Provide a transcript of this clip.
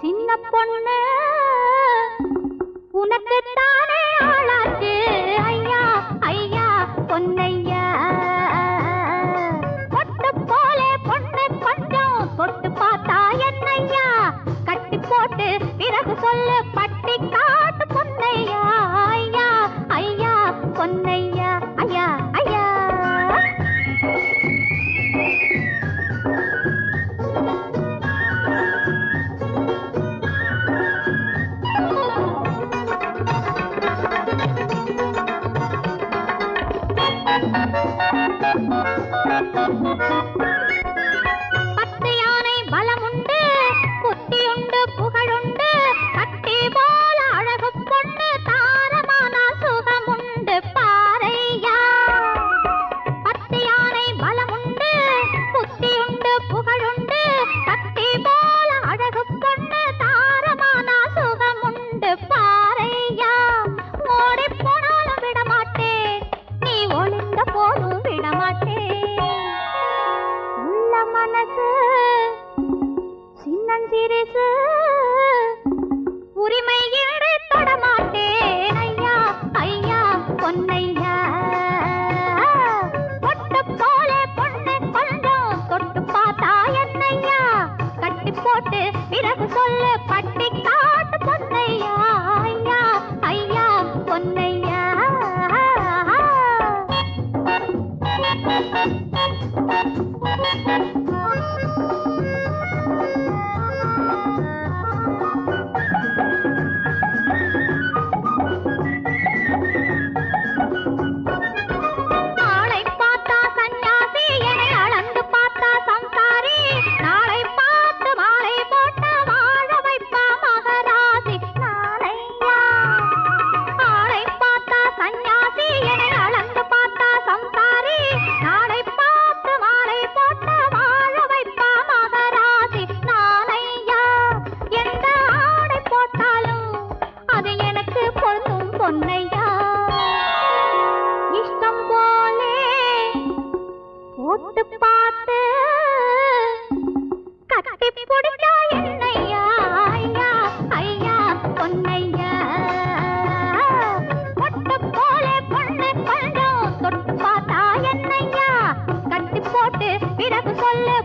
சின்ன பொண்ணு உனக்கு தானே ஆளாச்சு. ஐயா ஐயா பொன்னையா. பொட்டு போலே பொண்ணு கொஞ்சம் தொட்டு பார்த்தா என்னையா? கட்டி போட்டு பிறகு சொல்லு அரசு சின்னஞ்சிறிசு உரிமை இடு போட்டு பார்த்த. கட்டி பிடிச்சா என்னையா? ஐயா ஐயா பொன்னையா? பொட்டு போல பொண்ணு கொஞ்சம் தொட்டு பார்த்தா என்னையா? கட்டி போட்டு பிறகு சொல்லு